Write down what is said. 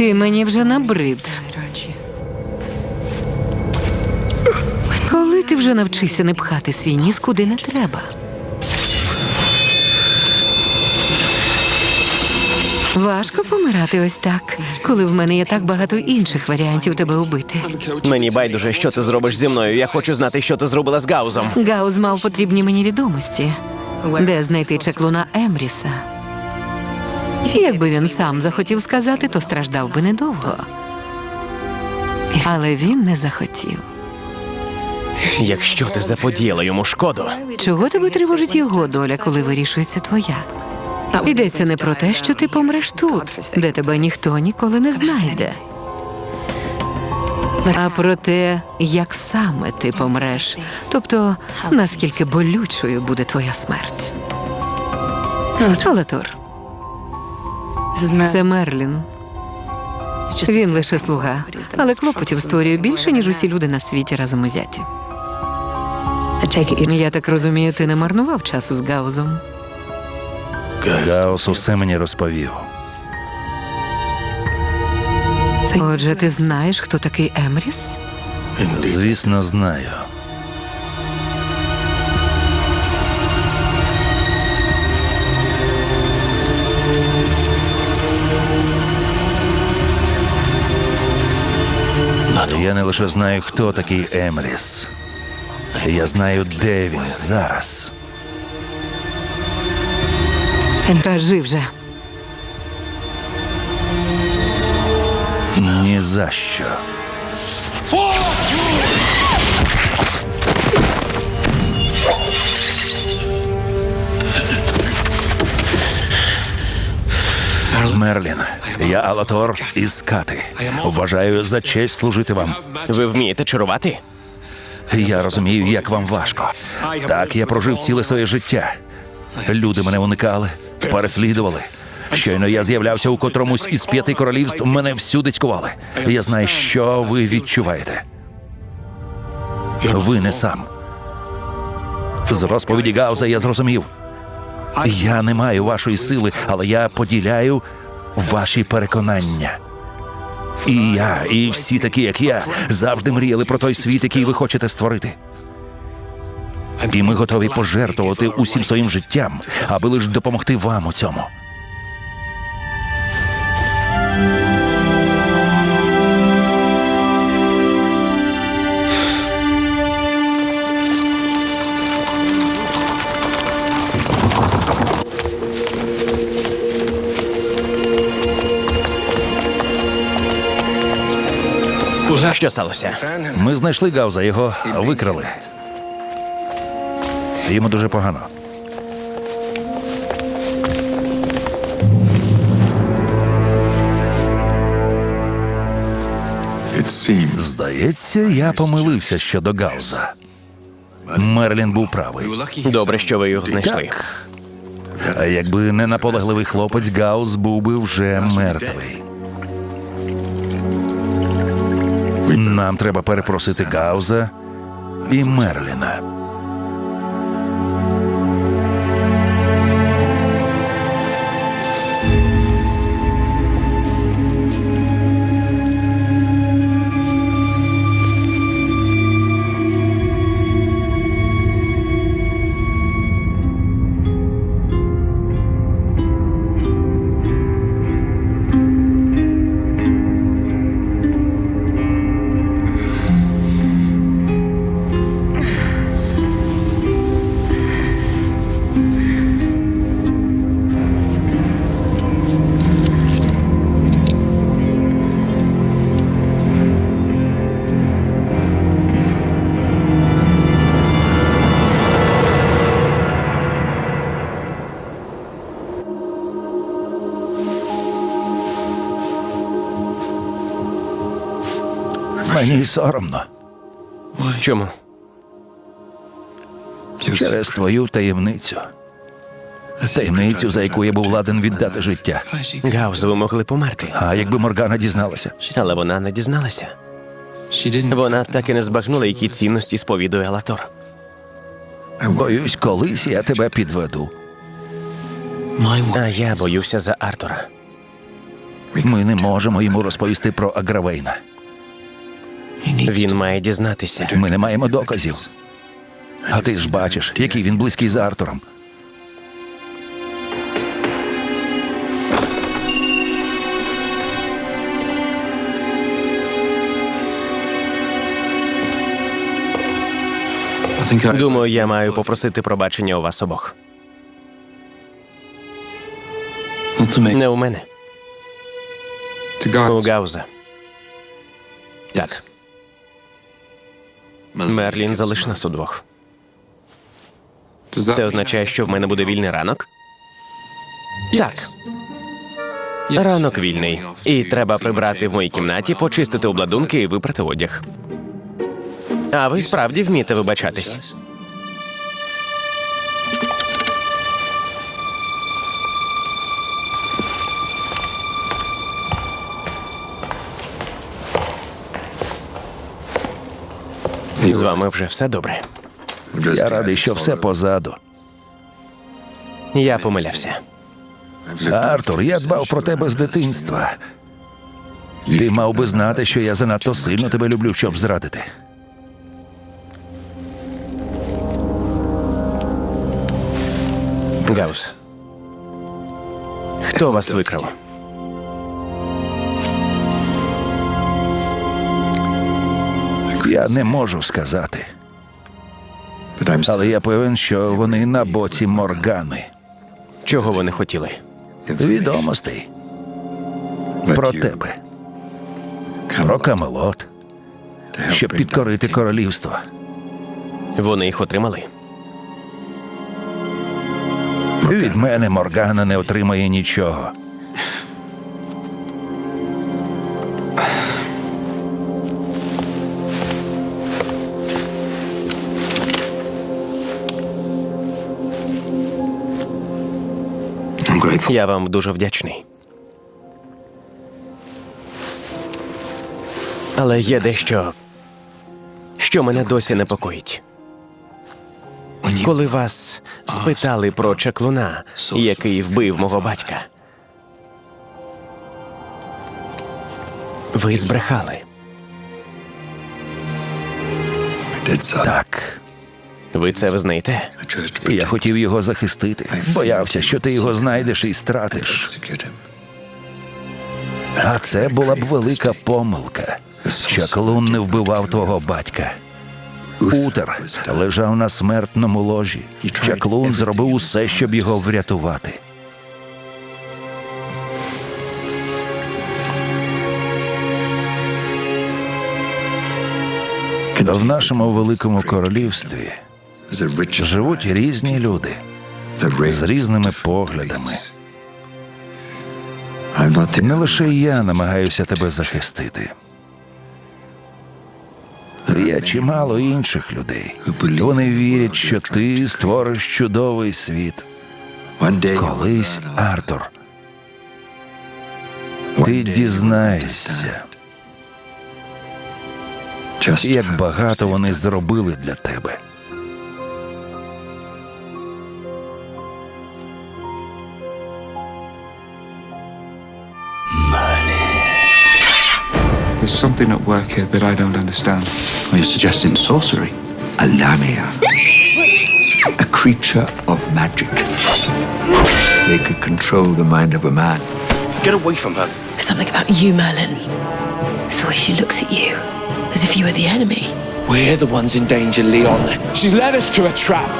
Ти мені вже набрид. Коли ти вже навчишся не пхати свій ніс куди не треба? Важко помирати ось так, коли в мене є так багато інших варіантів тебе убити. Мені байдуже, що ти зробиш зі мною. Я хочу знати, що ти зробила з Гаузом. Гауз мав потрібні мені відомості, де знайти чаклуна Емріса. Якби він сам захотів сказати, то страждав би недовго. Але він не захотів. Якщо ти заподіяла йому шкоду, Чого тебе тривожить його доля, коли вирішується твоя? Йдеться не про те, що ти помреш тут, де тебе ніхто ніколи не знайде, а про те, як саме ти помреш, тобто наскільки болючою буде твоя смерть. Алатор, це Мерлін. Він лише слуга, але клопотів створює більше, ніж усі люди на світі разом узяті. Я так розумію, ти не марнував часу з Гаузом. Гаус усе мені розповів. Отже, ти знаєш, хто такий Емріс? Звісно, знаю. Я не лише знаю, хто такий Емріс. Я знаю, де він зараз. Кажи вже. Ні за що. Мерлін, я Алатор із Кати. Вважаю за честь служити вам. ви вмієте чарувати? Я розумію, як вам важко. Так, я прожив ціле своє життя. Люди мене уникали, переслідували. Щойно я з'являвся у котромусь із п'яти королівств, мене всюди цькували. Я знаю, що ви відчуваєте. Ви не сам. З розповіді Гауза я зрозумів. Я не маю вашої сили, але я поділяю ваші переконання. І я, і всі такі, як я, завжди мріяли про той світ, який ви хочете створити. І ми готові пожертвувати усім своїм життям, аби лише допомогти вам у цьому. Що сталося? Ми знайшли Гауза, його викрали. Йому дуже погано. Здається, я помилився щодо Гауза. Мерлін був правий. Добре, що ви його знайшли. Так. А якби не наполегливий хлопець, Гаус був би вже мертвий. Нам треба перепросити Гауза і Мерліна. Мені соромно Чому? через твою таємницю. Таємницю, за яку я був ладен віддати життя. Гаузу ви могли померти. А якби Моргана дізналася, Але вона не дізналася. Вона так і не збагнула, які цінності сповідує Алатор. боюсь, колись я тебе підведу. А я боюся за Артура. Ми не можемо йому розповісти про Агравейна. Він має дізнатися. Ми не маємо доказів. А ти ж бачиш, який він близький з Артуром. Думаю, я маю попросити пробачення у вас обох. Не у мене, у Гауза. Так, Мерлін залиш нас удвох. Це означає, що в мене буде вільний ранок? Так. Ранок вільний. І треба прибрати в моїй кімнаті, почистити обладунки і випрати одяг. А ви справді вмієте вибачатись? З вами вже все добре. Я радий, що все позаду. Я помилявся. Артур, я дбав про тебе з дитинства. Ти мав би знати, що я занадто сильно тебе люблю, щоб зрадити. Гаус. Хто вас викрав? Я не можу сказати. Але я певен, що вони на боці Моргани. Чого вони хотіли? Відомостей про тебе, про Камелот, щоб підкорити королівство. Вони їх отримали. Від мене Моргана не отримає нічого. Я вам дуже вдячний. Але є дещо, що мене досі непокоїть. Коли вас спитали про чаклуна, який вбив мого батька, ви збрехали. Так, Ви це визнаєте? я хотів його захистити. Боявся, що ти його знайдеш і стратиш. А це була б велика помилка. Чаклун не вбивав твого батька. Утер лежав на смертному ложі. Чаклун зробив усе, щоб його врятувати. В нашому великому королівстві живуть різні люди з різними поглядами. Не лише я намагаюся тебе захистити. Є чимало інших людей. Вони вірять, що ти створиш чудовий світ. Колись, Артур, ти дізнаєшся, як багато вони зробили для тебе. Something at work here that I don't understand. Are you're suggesting sorcery. A lamia. A creature of magic. They could control the mind of a man. Get away from her. Something about you, Merlin. It's the way she looks at you, as if you were the enemy. We're the ones in danger, Leon. She's led us to a trap.